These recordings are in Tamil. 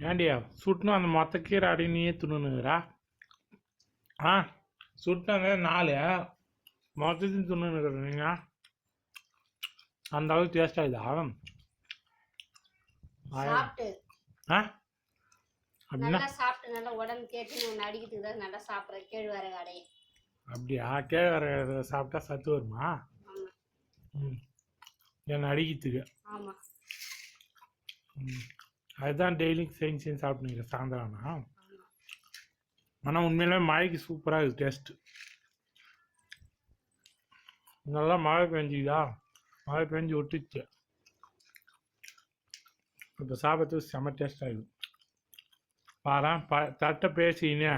ஏண்டியா சுட்டுன்னு அந்த மொத்த கீரை அடி நீயே துணுனுங்கிறா ஆ சுட்டாங்க நாலு மொத்தத்தையும் துணுனுங்கிற நீங்கள் அந்த அளவுக்கு டேஸ்ட் ஆகுதா சாப்பிட்டு. ஆ? அப்படின்னா? சாப்பிட்டு நல்லா உடம்பு கேட்டு நான் அடிக்கிறதுக்கு தான் நல்லா சாப்பிட்றேன் கேழ்வரகு அடைய அப்படியா? கேழ்வரகு சாப்பிட்டா சத்து வருமா? ம். என்னை அடிக்கிறதுக்கு. ஆமா. ம். அதுதான் டெய்லி செஞ்சு செஞ்சு சாப்பிடுங்க சாயந்தரம்னா ஆனால் உண்மையிலே மழைக்கு சூப்பராக இருக்குது டேஸ்ட்டு நல்லா மழை பெஞ்சுதா? மழை பெஞ்சு விட்டுச்சு இப்போ சாப்பிட்றதுக்கு செம்ம டேஸ்ட் ஆகுது பாரு ப தட்டை பேசினே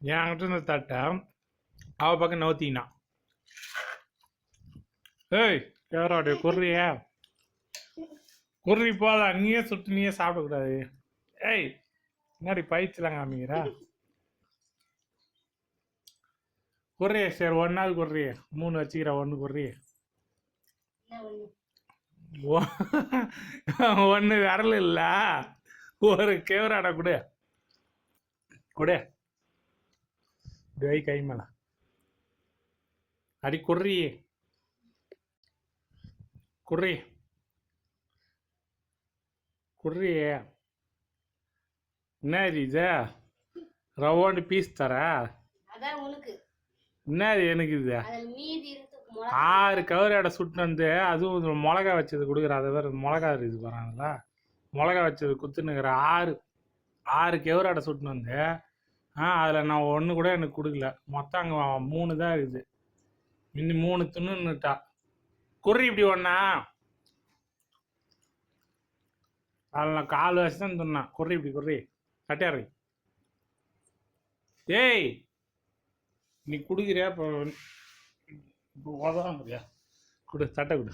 என்கிட்ட இருந்த தட்டை அவ பக்கம் நவுத்தினா ஏய் யாரோடைய குர்றியா குர்ரி போதா நீயே சுட்டு நீயே சாப்பிடக்கூடாது. ஏய் முன்னாடி பயிற்சிலாம் காமிக்கிறா. குர்ரி சரி ஒன்றாவது குர்ரி மூணு வச்சுக்கிற ஒன்று குர்ரி ஒன்று விரல் இல்ல. ஒரு கேவராடா கொடு. கொடு. வை கை மேல. அடி குர்ரி குர்ரி குர்ரி என்ன இது ரவோண்டு பீஸ் தர இது எனக்கு இது ஆறு கவரையோட சுட்டு வந்து அதுவும் இது மிளகா வச்சது கொடுக்குற அதை வேறு மிளகா இருக்குது போகிறாங்கல்ல மிளகா வச்சது குத்துனுக்கிற ஆறு ஆறு கெவரோட சுட்டுன்னு வந்து ஆ அதில் நான் ஒன்று கூட எனக்கு கொடுக்கல மொத்தம் அங்கே மூணு தான் இருக்குது இன்னும் மூணு துணுன்னுட்டா குறி இப்படி ஒண்ணா அதில் நான் கால் வச்சு தான் சொன்னான். குறி இப்படி குறி சட்டையாரி ஏய் நீ குடுக்கிறியா? இப்போ இப்போ உதவாங்கறியா கொடு சட்டை கொடு.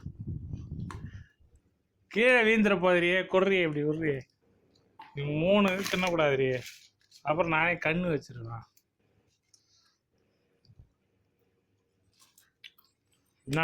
கீழே வீந்துற போதிரியே கொர்றியே இப்படி உர்றியே நீ மூணு தின்னக்கூடாதுரியே. அப்புறம் நானே கண்ணு வச்சிருவேன். என்ன?